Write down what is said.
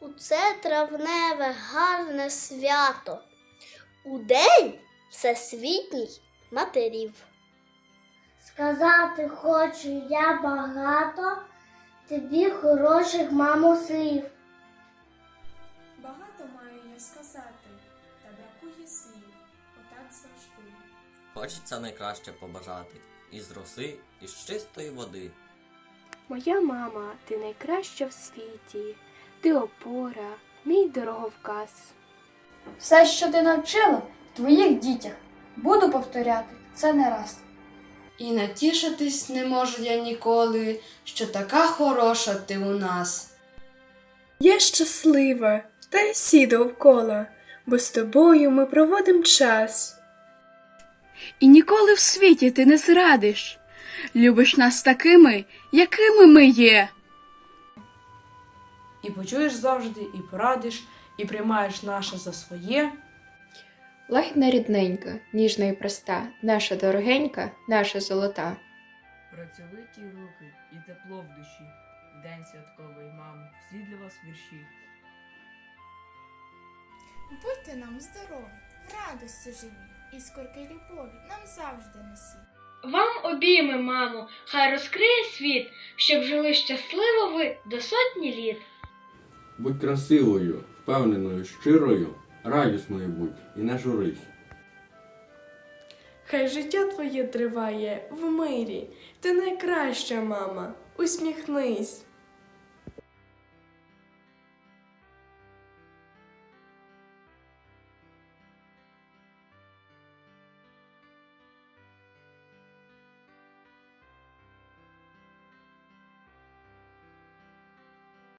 у це травневе гарне свято. У день всесвітній матерів. Сказати хочу я багато тобі хороших, мамо, слів. Багато маю я сказати, та бракує слів, отак завжди. Хочеться найкраще побажати із роси, із чистої води. Моя мама, ти найкраща в світі, ти опора, мій дороговказ. Все, що ти навчила в твоїх дітях, буду повторяти це не раз. І натішитись не можу я ніколи, що така хороша ти у нас. Я щаслива, та й всі довкола, бо з тобою ми проводим час. І ніколи в світі ти не зрадиш. Любиш нас такими, якими ми є. І почуєш завжди, і порадиш, і приймаєш наше за своє. Лагідна рідненька, ніжна і проста, наша дорогенька, наша золота. Працьовиті руки і тепло в душі. День святковий, мамо, всі для вас вірші. Будьте нам здорові, радості живі, і скорки любові нам завжди несіть. Вам обійми, мамо, хай розкриє світ, щоб жили щасливо ви до сотні літ. Будь красивою, впевненою, щирою, радісною будь і не журись. Хай життя твоє триває в мирі. Ти найкраща мама. Усміхнись.